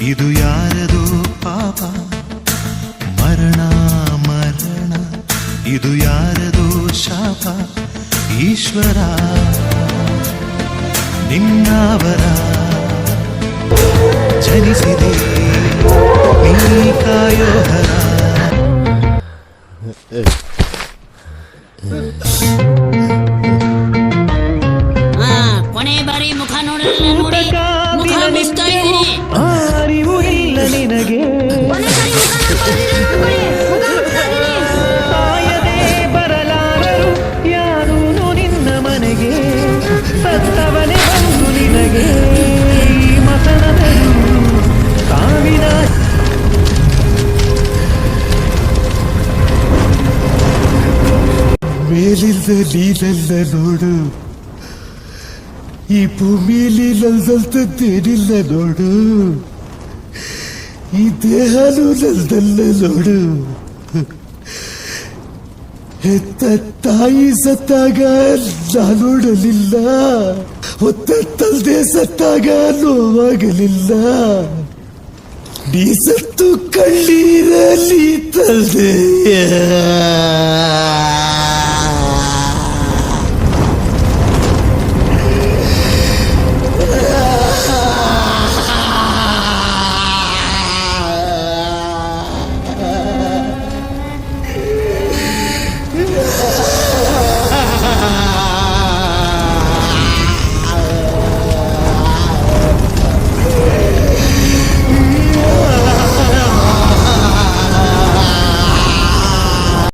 ಇದು ಯಾರದು ಪಾಪ? ಮರಣ ಮರಣ. ಇದು ಯಾರದು ಶಾಪ? ಈಶ್ವರ ನಿನ್ನವರ. ಜನಿಸಿದೆ ನೀ ಕೊನೆ ಬಾರಿ ಮುಖ ನೋಡಲ್ಲ ನೋಡಿ. ಮೇಲಿಂದ ನೀನಲ್ಲ ನೋಡು. ಈ ಭೂಮಿಯಲ್ಲಿ ನಲ್ದಲ್ತದ್ದೇನಿಲ್ಲ ನೋಡು. ಈ ದೇಹನೂ ನಲ್ದಲ್ಲ ನೋಡು. ಹೆತ್ತ ತಾಯಿ ಸತ್ತಾಗ ನೋಡಲಿಲ್ಲ. ಹೊತ್ತ ತಂದೆ ಸತ್ತಾಗ ನೋವಾಗಲಿಲ್ಲ. ನೀ ಸತ್ತು ಕಣ್ಣೀರಲ್ಲಿ ತಂದೆಯ.